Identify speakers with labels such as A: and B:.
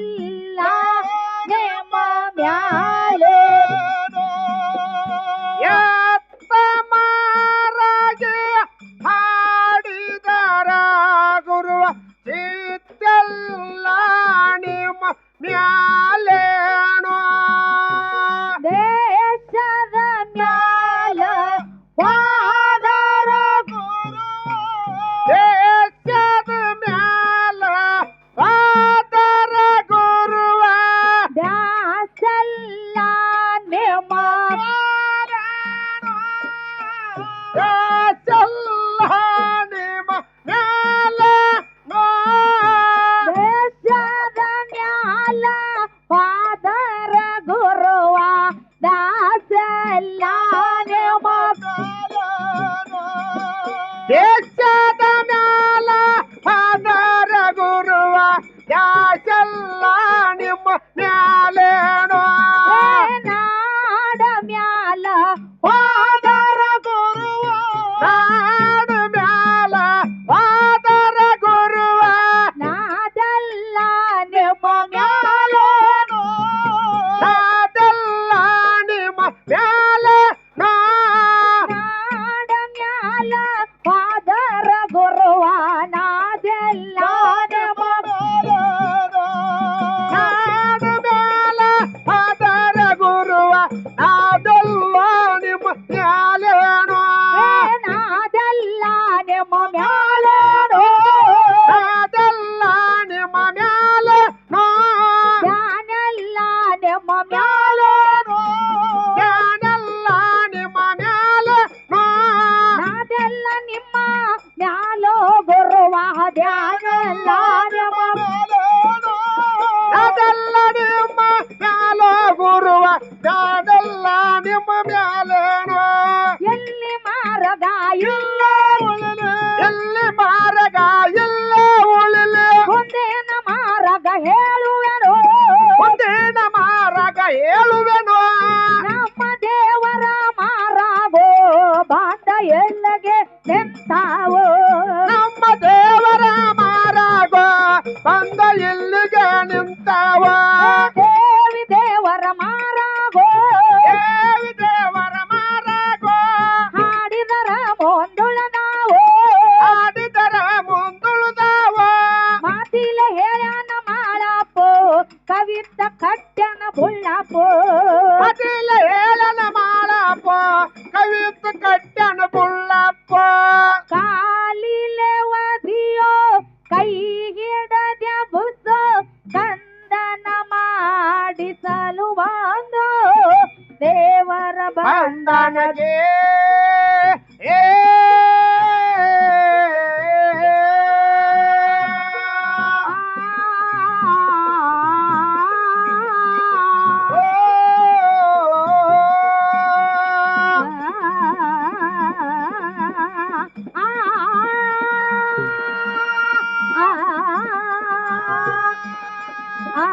A: ಎಲ್ಲ ನೇಮ ಮ್ಯಾಲೆ.
B: ಎತ್ತ ಮಾರಾಗಿ ಹಾಡಿದರ ಗುರುವ ಚಿತ್ತೆಲ್ಲ ನಿಮ್ಮ ಮ್ಯಾ
A: ಕಲ್ಯಾಣ
B: ದೇಶದ ಮ್ಯಾಲ ಗುರುವ ಯಾ ದಾಡಲ್ಲ ನಿಮ್ಮ ಮ್ಯಾಲೇನೋ.
A: ಎಲ್ಲಿ ಮಾರದ ಇಲ್ಲ
C: ಉಳಿಲಿ.
B: ಎಲ್ಲಿ ಮಾರಗ ಇಲ್ಲ ಉಳಿಲಿ.
A: ಒಂದೇನ ಮಾರಗ ಹೇಳುವೆನು.
B: ಒಂದೇನ ಮಾರಗ ಹೇಳುವೆನು.
A: பொல்லாப்போ
B: அதில ஏளனமாளாப்போ கவித்து கட்டண புள்ளப்போ.
A: காலில வதியோ ಕೈಗಿಡದ ಬುದ್ಧು ಕಂದನ ಮಾಡಿಸಲು ಬಂದು ದೇವರ ಬಂಧನಗೆ